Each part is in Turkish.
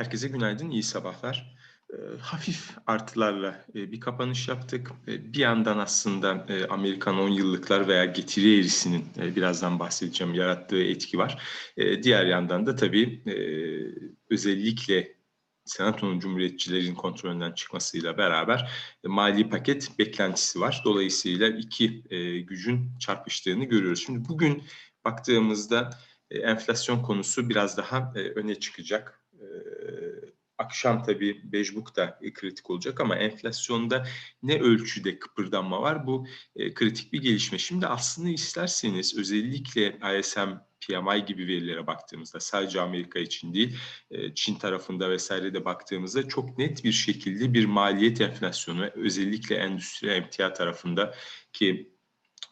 Herkese günaydın, iyi sabahlar. E, hafif artılarla e, bir kapanış yaptık. Bir yandan aslında e, Amerikan 10 yıllıklar veya getiri eğrisinin e, birazdan bahsedeceğim yarattığı etki var. Diğer yandan da tabii özellikle Senato'nun Cumhuriyetçilerin kontrolünden çıkmasıyla beraber mali paket beklentisi var. Dolayısıyla iki gücün çarpıştığını görüyoruz. Şimdi bugün baktığımızda enflasyon konusu biraz daha öne çıkacak. Akşam tabii Bejbuk da e, kritik olacak ama enflasyonda ne ölçüde kıpırdanma var bu e, kritik bir gelişme. Şimdi aslında isterseniz özellikle ISM PMI gibi verilere baktığımızda sadece Amerika için değil e, Çin tarafında vesaire de baktığımızda çok net bir şekilde bir maliyet enflasyonu özellikle endüstri emtia tarafında ki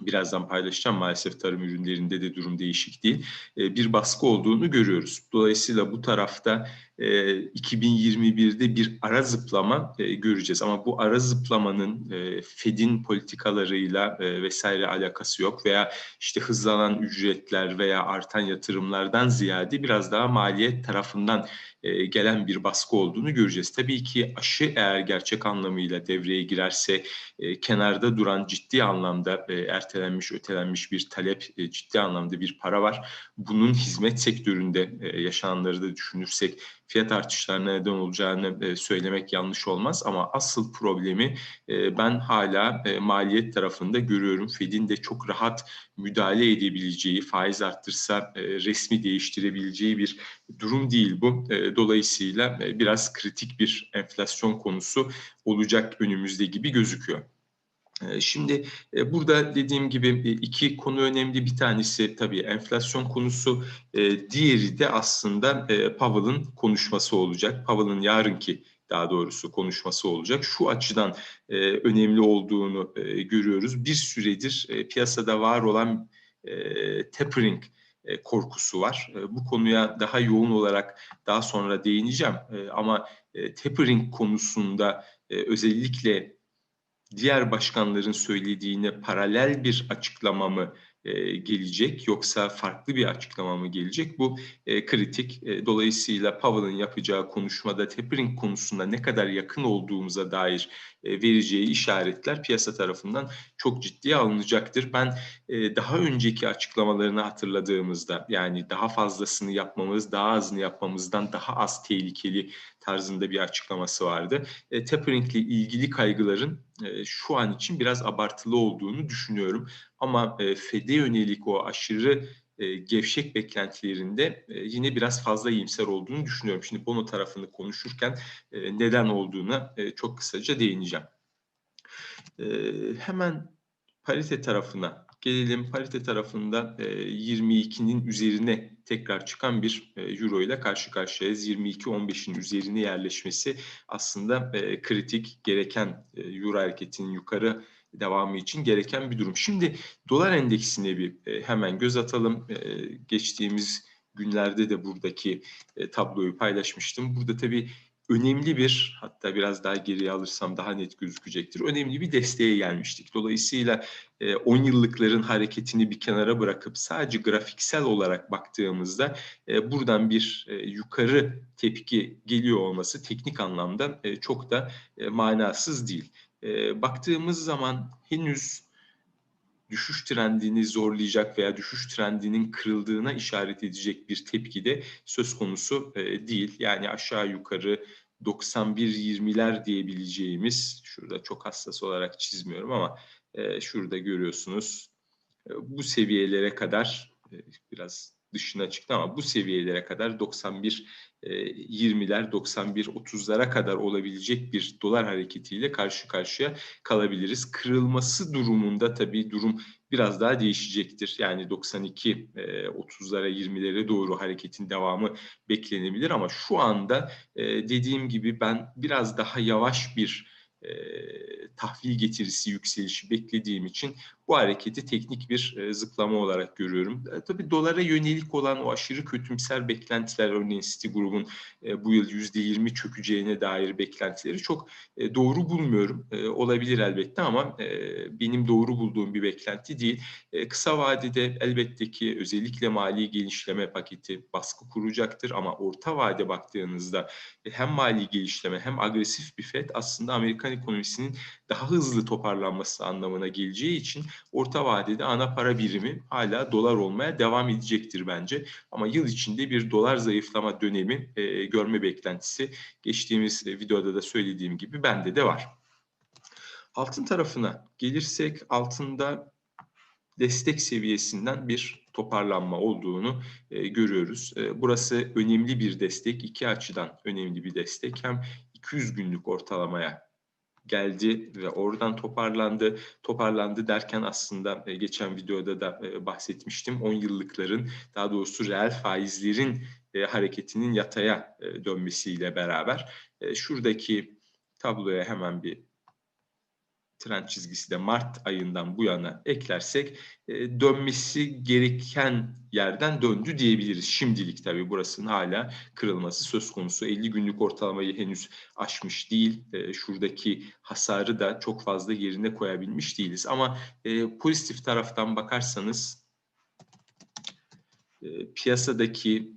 birazdan paylaşacağım maalesef tarım ürünlerinde de durum değişik değil bir baskı olduğunu görüyoruz. Dolayısıyla bu tarafta 2021'de e, bir ara zıplama e, göreceğiz ama bu ara zıplamanın Fed'in politikalarıyla vesaire alakası yok veya işte hızlanan ücretler veya artan yatırımlardan ziyade biraz daha maliyet tarafından e, gelen bir baskı olduğunu göreceğiz. Tabii ki aşı eğer gerçek anlamıyla devreye girerse e, kenarda duran ciddi anlamda e, ertelenmiş, ötelenmiş bir talep, ciddi anlamda bir para var. Bunun hizmet sektöründe yaşananları da düşünürsek fiyat artışlarına neden olacağını söylemek yanlış olmaz ama asıl problemi ben hala maliyet tarafında görüyorum. Fed'in de çok rahat müdahale edebileceği, faiz arttırsa resmi değiştirebileceği bir durum değil bu. Dolayısıyla biraz kritik bir enflasyon konusu olacak önümüzde gibi gözüküyor. Şimdi burada dediğim gibi iki konu önemli. Bir tanesi tabii enflasyon konusu, diğeri de aslında Powell'ın konuşması olacak. Powell'ın yarınki daha doğrusu konuşması olacak. Şu açıdan önemli olduğunu görüyoruz. Bir süredir piyasada var olan tapering korkusu var. Bu konuya daha yoğun olarak daha sonra değineceğim. Ama tapering konusunda özellikle diğer başkanların söylediğine paralel bir açıklama mı e, gelecek yoksa farklı bir açıklama mı gelecek? Bu e, kritik. E, dolayısıyla Powell'ın yapacağı konuşmada tapering konusunda ne kadar yakın olduğumuza dair e, vereceği işaretler piyasa tarafından çok ciddiye alınacaktır. Ben e, daha önceki açıklamalarını hatırladığımızda yani daha fazlasını yapmamız, daha azını yapmamızdan daha az tehlikeli tarzında bir açıklaması vardı. E, tapering ile ilgili kaygıların e, şu an için biraz abartılı olduğunu düşünüyorum. Ama e, FED'e yönelik o aşırı e, gevşek beklentilerinde e, yine biraz fazla iyimser olduğunu düşünüyorum. Şimdi bono tarafını konuşurken e, neden olduğuna e, çok kısaca değineceğim. E, hemen parite tarafına gelelim. Parite tarafında e, 22'nin üzerine tekrar çıkan bir e, euro ile karşı karşıyayız. 22-15'in üzerine yerleşmesi aslında e, kritik gereken e, euro hareketinin yukarı devamı için gereken bir durum. Şimdi dolar endeksine bir e, hemen göz atalım. E, geçtiğimiz günlerde de buradaki e, tabloyu paylaşmıştım. Burada tabii önemli bir hatta biraz daha geriye alırsam daha net gözükecektir. Önemli bir desteğe gelmiştik. Dolayısıyla 10 yıllıkların hareketini bir kenara bırakıp sadece grafiksel olarak baktığımızda buradan bir yukarı tepki geliyor olması teknik anlamda çok da manasız değil e, baktığımız zaman henüz düşüş trendini zorlayacak veya düşüş trendinin kırıldığına işaret edecek bir tepki de söz konusu e, değil. Yani aşağı yukarı 91-20'ler diyebileceğimiz, şurada çok hassas olarak çizmiyorum ama e, şurada görüyorsunuz e, bu seviyelere kadar biraz dışına çıktı ama bu seviyelere kadar 91 20'ler 91 30'lara kadar olabilecek bir dolar hareketiyle karşı karşıya kalabiliriz. Kırılması durumunda tabii durum biraz daha değişecektir. Yani 92 30'lara 20'lere doğru hareketin devamı beklenebilir ama şu anda dediğim gibi ben biraz daha yavaş bir e, tahvil getirisi yükselişi beklediğim için bu hareketi teknik bir e, zıplama olarak görüyorum. E, tabii dolara yönelik olan o aşırı kötümser beklentiler örneğin Citigroup'un e, bu yıl %20 çökeceğine dair beklentileri çok e, doğru bulmuyorum. E, olabilir elbette ama benim doğru bulduğum bir beklenti değil. Kısa vadede elbette ki özellikle mali genişleme paketi baskı kuracaktır ama orta vade baktığınızda hem mali gelişleme hem agresif bir FED aslında Amerikan ekonomisinin daha hızlı toparlanması anlamına geleceği için orta vadede ana para birimi hala dolar olmaya devam edecektir bence. Ama yıl içinde bir dolar zayıflama dönemi e, görme beklentisi geçtiğimiz e, videoda da söylediğim gibi bende de var. Altın tarafına gelirsek altında destek seviyesinden bir toparlanma olduğunu e, görüyoruz. E, burası önemli bir destek, iki açıdan önemli bir destek. Hem 200 günlük ortalamaya geldi ve oradan toparlandı. Toparlandı derken aslında e, geçen videoda da e, bahsetmiştim. 10 yıllıkların daha doğrusu reel faizlerin e, hareketinin yataya dönmesiyle beraber şuradaki tabloya hemen bir trend çizgisi de Mart ayından bu yana eklersek e, dönmesi gereken yerden döndü diyebiliriz. Şimdilik tabii burasının hala kırılması söz konusu. 50 günlük ortalamayı henüz aşmış değil. E, şuradaki hasarı da çok fazla yerine koyabilmiş değiliz. Ama e, pozitif taraftan bakarsanız piyasadaki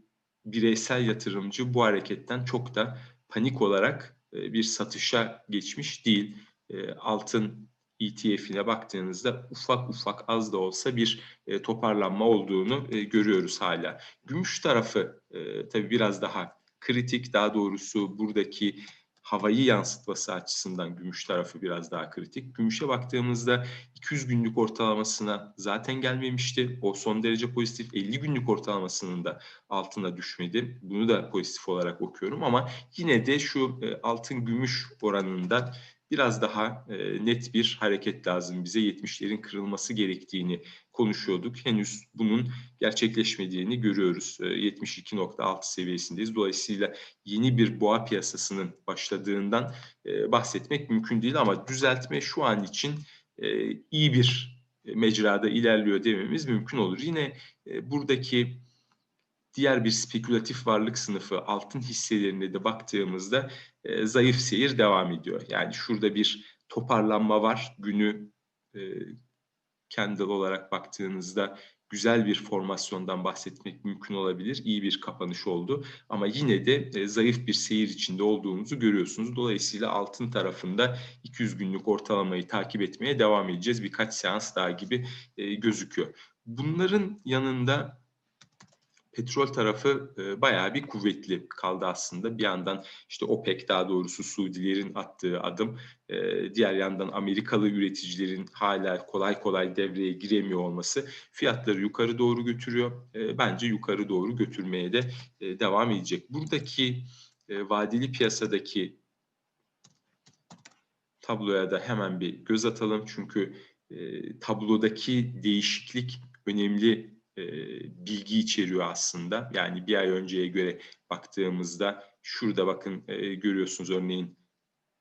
bireysel yatırımcı bu hareketten çok da panik olarak bir satışa geçmiş değil e, altın ETF'ine baktığınızda ufak ufak az da olsa bir e, toparlanma olduğunu e, görüyoruz hala. Gümüş tarafı e, tabii biraz daha kritik. Daha doğrusu buradaki havayı yansıtması açısından gümüş tarafı biraz daha kritik. Gümüşe baktığımızda 200 günlük ortalamasına zaten gelmemişti. O son derece pozitif 50 günlük ortalamasının da altına düşmedi. Bunu da pozitif olarak okuyorum ama yine de şu altın gümüş oranında biraz daha e, net bir hareket lazım bize. 70'lerin kırılması gerektiğini konuşuyorduk. Henüz bunun gerçekleşmediğini görüyoruz. E, 72.6 seviyesindeyiz. Dolayısıyla yeni bir boğa piyasasının başladığından e, bahsetmek mümkün değil ama düzeltme şu an için e, iyi bir mecrada ilerliyor dememiz mümkün olur. Yine e, buradaki diğer bir spekülatif varlık sınıfı altın hisselerine de baktığımızda e, zayıf seyir devam ediyor. Yani şurada bir toparlanma var. Günü e, candle olarak baktığınızda güzel bir formasyondan bahsetmek mümkün olabilir. İyi bir kapanış oldu ama yine de e, zayıf bir seyir içinde olduğumuzu görüyorsunuz. Dolayısıyla altın tarafında 200 günlük ortalamayı takip etmeye devam edeceğiz. Birkaç seans daha gibi e, gözüküyor. Bunların yanında petrol tarafı e, bayağı bir kuvvetli kaldı aslında. Bir yandan işte OPEC daha doğrusu Suudilerin attığı adım, e, diğer yandan Amerikalı üreticilerin hala kolay kolay devreye giremiyor olması fiyatları yukarı doğru götürüyor. E, bence yukarı doğru götürmeye de e, devam edecek. Buradaki e, vadeli piyasadaki tabloya da hemen bir göz atalım çünkü e, tablodaki değişiklik önemli bilgi içeriyor aslında. Yani bir ay önceye göre baktığımızda şurada bakın görüyorsunuz örneğin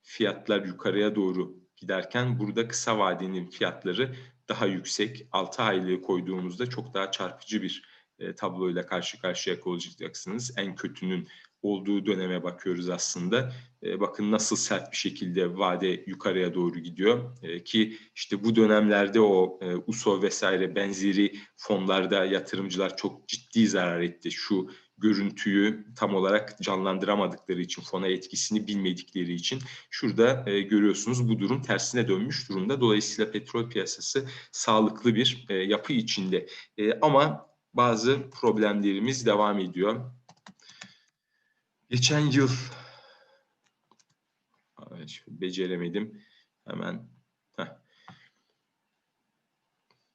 fiyatlar yukarıya doğru giderken burada kısa vadenin fiyatları daha yüksek. 6 aylığı koyduğumuzda çok daha çarpıcı bir e, tabloyla karşı karşıya kalacaksınız. En kötünün olduğu döneme bakıyoruz aslında. E, bakın nasıl sert bir şekilde vade yukarıya doğru gidiyor e, ki işte bu dönemlerde o e, USO vesaire benzeri fonlarda yatırımcılar çok ciddi zarar etti. Şu görüntüyü tam olarak canlandıramadıkları için, fona etkisini bilmedikleri için şurada e, görüyorsunuz bu durum tersine dönmüş durumda. Dolayısıyla petrol piyasası sağlıklı bir e, yapı içinde. E, ama bazı problemlerimiz devam ediyor. Geçen yıl beceremedim. Hemen heh.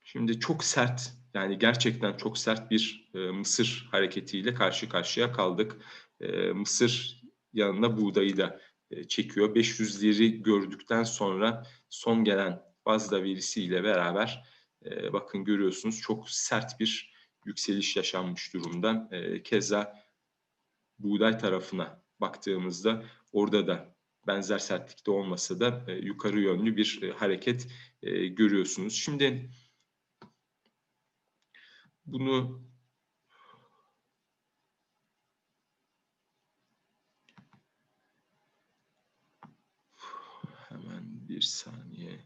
Şimdi çok sert yani gerçekten çok sert bir e, Mısır hareketiyle karşı karşıya kaldık. E, Mısır yanına buğdayı da e, çekiyor. 500'leri gördükten sonra son gelen bazda verisiyle beraber e, bakın görüyorsunuz çok sert bir yükseliş yaşanmış durumda. E, keza buğday tarafına baktığımızda orada da benzer sertlikte olmasa da yukarı yönlü bir hareket görüyorsunuz. Şimdi bunu hemen bir saniye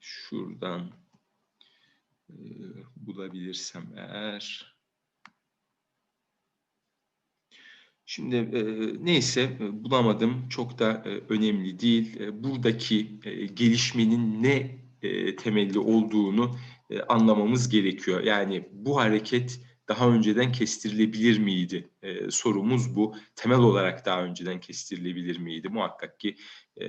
şuradan e, bulabilirsem eğer Şimdi e, neyse e, bulamadım çok da e, önemli değil. E, buradaki e, gelişmenin ne e, temelli olduğunu e, anlamamız gerekiyor. Yani bu hareket daha önceden kestirilebilir miydi? E, sorumuz bu. Temel olarak daha önceden kestirilebilir miydi? Muhakkak ki e,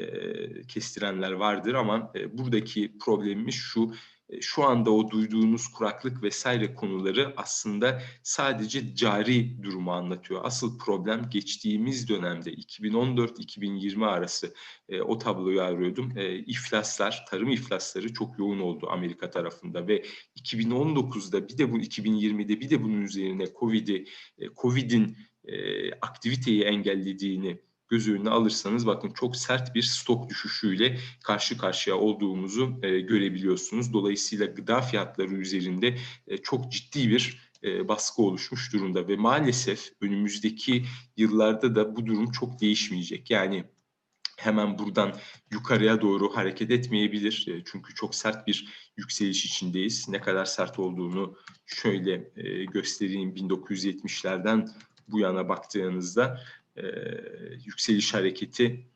kestirenler vardır ama e, buradaki problemimiz şu şu anda o duyduğunuz kuraklık vesaire konuları aslında sadece cari durumu anlatıyor. Asıl problem geçtiğimiz dönemde 2014-2020 arası e, o tabloyu arıyordum. E, iflaslar, tarım iflasları çok yoğun oldu Amerika tarafında ve 2019'da bir de bu 2020'de bir de bunun üzerine Covid'i, e, Covid'in e, aktiviteyi engellediğini göz önüne alırsanız bakın çok sert bir stok düşüşüyle karşı karşıya olduğumuzu e, görebiliyorsunuz. Dolayısıyla gıda fiyatları üzerinde e, çok ciddi bir e, baskı oluşmuş durumda ve maalesef önümüzdeki yıllarda da bu durum çok değişmeyecek. Yani hemen buradan yukarıya doğru hareket etmeyebilir. E, çünkü çok sert bir yükseliş içindeyiz. Ne kadar sert olduğunu şöyle e, göstereyim. 1970'lerden bu yana baktığınızda e, yükseliş hareketi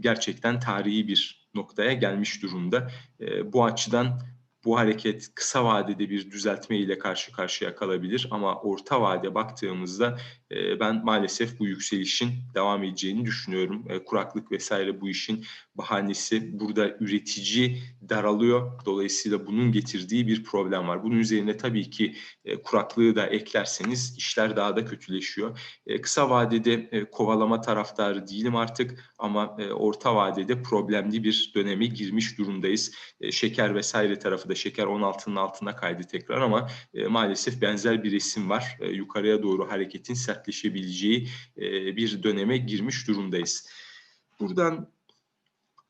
gerçekten tarihi bir noktaya gelmiş durumda. E, bu açıdan bu hareket kısa vadede bir düzeltme ile karşı karşıya kalabilir ama orta vade baktığımızda e, ben maalesef bu yükselişin devam edeceğini düşünüyorum. E, kuraklık vesaire bu işin bahanesi. Burada üretici daralıyor. Dolayısıyla bunun getirdiği bir problem var. Bunun üzerine tabii ki e, kuraklığı da eklerseniz işler daha da kötüleşiyor. Kısa vadede kovalama taraftarı değilim artık ama orta vadede problemli bir döneme girmiş durumdayız. Şeker vesaire tarafı da şeker 16'nın altına kaydı tekrar ama maalesef benzer bir resim var. Yukarıya doğru hareketin sert sertleşebileceği bir döneme girmiş durumdayız. Buradan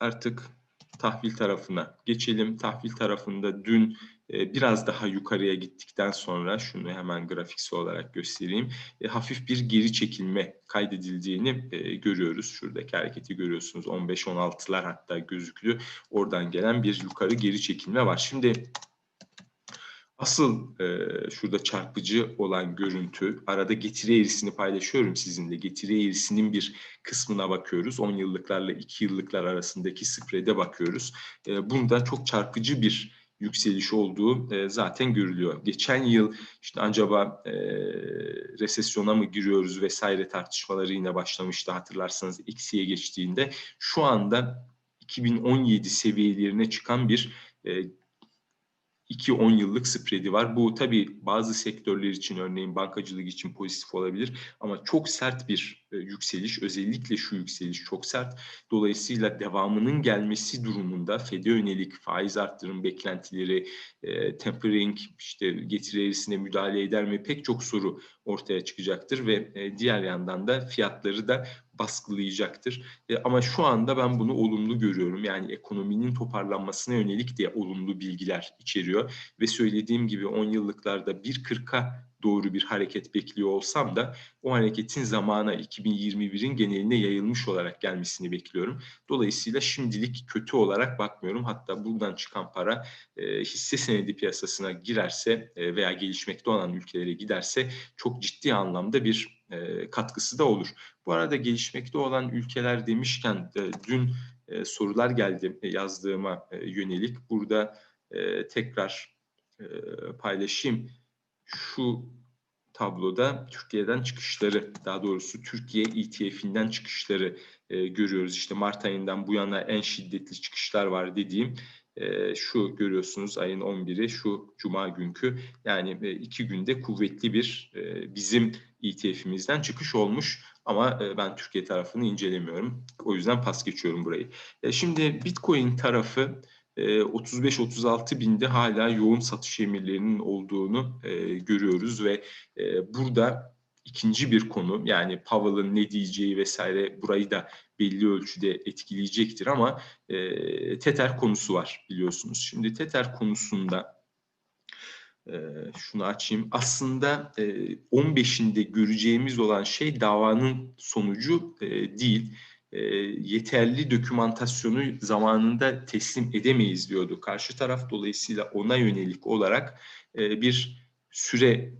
artık tahvil tarafına geçelim. Tahvil tarafında dün biraz daha yukarıya gittikten sonra şunu hemen grafiksel olarak göstereyim. Hafif bir geri çekilme kaydedildiğini görüyoruz. Şuradaki hareketi görüyorsunuz. 15-16'lar hatta gözüklü. Oradan gelen bir yukarı geri çekilme var. Şimdi Asıl e, şurada çarpıcı olan görüntü, arada getiri eğrisini paylaşıyorum sizinle. Getiri eğrisinin bir kısmına bakıyoruz. 10 yıllıklarla 2 yıllıklar arasındaki spread'e bakıyoruz. E, bunda çok çarpıcı bir yükseliş olduğu e, zaten görülüyor. Geçen yıl işte acaba e, resesyona mı giriyoruz vesaire tartışmaları yine başlamıştı hatırlarsanız eksiye geçtiğinde. Şu anda 2017 seviyelerine çıkan bir e, 2-10 yıllık spreadi var. Bu tabii bazı sektörler için örneğin bankacılık için pozitif olabilir ama çok sert bir e, yükseliş özellikle şu yükseliş çok sert. Dolayısıyla devamının gelmesi durumunda FED'e yönelik faiz arttırım beklentileri, e, tempering, işte getiri müdahale eder mi pek çok soru ortaya çıkacaktır ve e, diğer yandan da fiyatları da baskılayacaktır. E, ama şu anda ben bunu olumlu görüyorum. Yani ekonominin toparlanmasına yönelik de olumlu bilgiler içeriyor. Ve söylediğim gibi 10 yıllıklarda 1.40'a doğru bir hareket bekliyor olsam da o hareketin zamana 2021'in geneline yayılmış olarak gelmesini bekliyorum. Dolayısıyla şimdilik kötü olarak bakmıyorum. Hatta buradan çıkan para e, hisse senedi piyasasına girerse e, veya gelişmekte olan ülkelere giderse çok ciddi anlamda bir e, katkısı da olur. Bu arada gelişmekte olan ülkeler demişken e, dün e, sorular geldi e, yazdığıma e, yönelik. Burada e, tekrar e, paylaşayım şu tabloda Türkiye'den çıkışları, daha doğrusu Türkiye ETF'inden çıkışları e, görüyoruz. İşte Mart ayından bu yana en şiddetli çıkışlar var dediğim e, şu görüyorsunuz ayın 11'i şu cuma günkü yani e, iki günde kuvvetli bir e, bizim ETF'imizden çıkış olmuş ama e, ben Türkiye tarafını incelemiyorum. O yüzden pas geçiyorum burayı. E, şimdi Bitcoin tarafı 35-36 ee, binde hala yoğun satış emirlerinin olduğunu e, görüyoruz ve e, burada ikinci bir konu. Yani Powell'ın ne diyeceği vesaire burayı da belli ölçüde etkileyecektir ama e, Tether konusu var biliyorsunuz. Şimdi Tether konusunda e, şunu açayım. Aslında e, 15'inde göreceğimiz olan şey davanın sonucu e, değil. E, yeterli dokümantasyonu zamanında teslim edemeyiz diyordu. Karşı taraf dolayısıyla ona yönelik olarak e, bir süre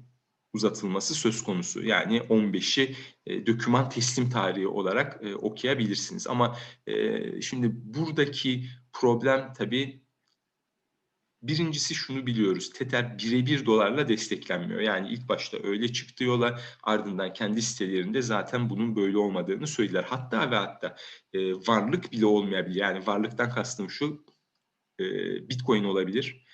uzatılması söz konusu. Yani 15'i e, döküman teslim tarihi olarak e, okuyabilirsiniz. Ama e, şimdi buradaki problem tabii Birincisi şunu biliyoruz. Tether birebir dolarla desteklenmiyor. Yani ilk başta öyle çıktı yola ardından kendi sitelerinde zaten bunun böyle olmadığını söylediler. Hatta ve hatta e, varlık bile olmayabilir. Yani varlıktan kastım şu e, Bitcoin olabilir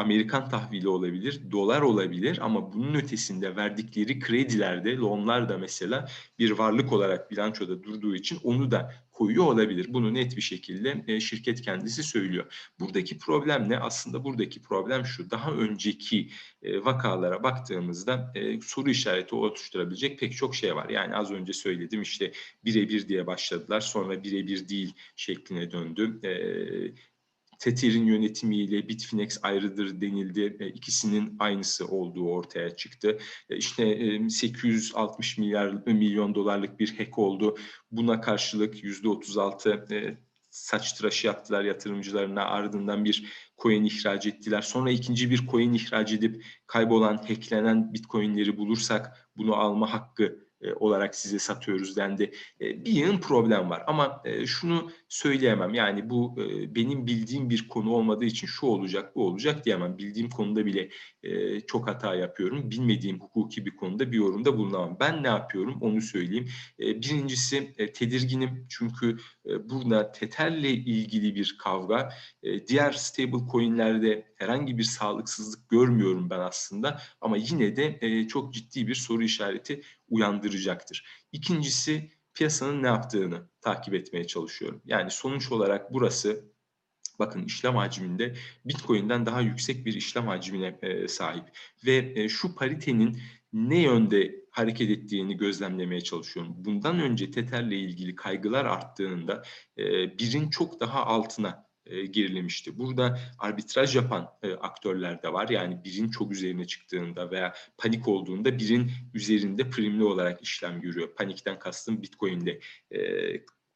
Amerikan tahvili olabilir, dolar olabilir ama bunun ötesinde verdikleri kredilerde, lonlar da mesela bir varlık olarak bilançoda durduğu için onu da koyuyor olabilir. Bunu net bir şekilde e, şirket kendisi söylüyor. Buradaki problem ne? Aslında buradaki problem şu. Daha önceki e, vakalara baktığımızda e, soru işareti oluşturabilecek pek çok şey var. Yani az önce söyledim işte birebir diye başladılar. Sonra birebir değil şekline döndü. Tether'in yönetimiyle Bitfinex ayrıdır denildi. E, ikisinin aynısı olduğu ortaya çıktı. E, işte e, 860 milyar milyon dolarlık bir hack oldu. Buna karşılık %36 e, saç tıraşı yaptılar yatırımcılarına ardından bir coin ihraç ettiler. Sonra ikinci bir coin ihraç edip kaybolan, hacklenen bitcoinleri bulursak bunu alma hakkı e, olarak size satıyoruz dendi. E, bir yığın problem var ama e, şunu söyleyemem yani bu benim bildiğim bir konu olmadığı için şu olacak bu olacak diyemem. Bildiğim konuda bile çok hata yapıyorum. Bilmediğim hukuki bir konuda bir yorumda bulunamam. Ben ne yapıyorum onu söyleyeyim. Birincisi tedirginim çünkü burada Tether'le ilgili bir kavga. Diğer stable coinlerde herhangi bir sağlıksızlık görmüyorum ben aslında ama yine de çok ciddi bir soru işareti uyandıracaktır. İkincisi piyasanın ne yaptığını takip etmeye çalışıyorum. Yani sonuç olarak burası bakın işlem hacminde Bitcoin'den daha yüksek bir işlem hacmine e, sahip ve e, şu paritenin ne yönde hareket ettiğini gözlemlemeye çalışıyorum. Bundan önce Tether'le ilgili kaygılar arttığında e, birin çok daha altına e, gerilemişti. Burada arbitraj yapan e, aktörler de var. Yani birin çok üzerine çıktığında veya panik olduğunda birin üzerinde primli olarak işlem görüyor. Panikten kastım Bitcoin'de e,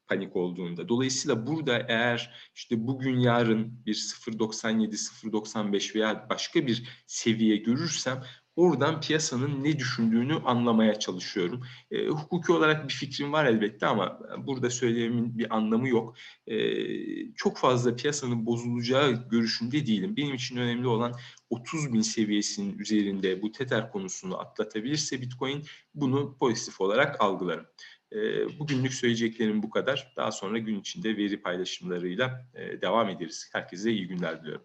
panik olduğunda. Dolayısıyla burada eğer işte bugün yarın bir 0.97, 0.95 veya başka bir seviye görürsem Oradan piyasanın ne düşündüğünü anlamaya çalışıyorum. E, hukuki olarak bir fikrim var elbette ama burada söylememin bir anlamı yok. E, çok fazla piyasanın bozulacağı görüşünde değilim. Benim için önemli olan 30 bin seviyesinin üzerinde bu Tether konusunu atlatabilirse Bitcoin bunu pozitif olarak algılarım. E, bugünlük söyleyeceklerim bu kadar. Daha sonra gün içinde veri paylaşımlarıyla e, devam ederiz. Herkese iyi günler diliyorum.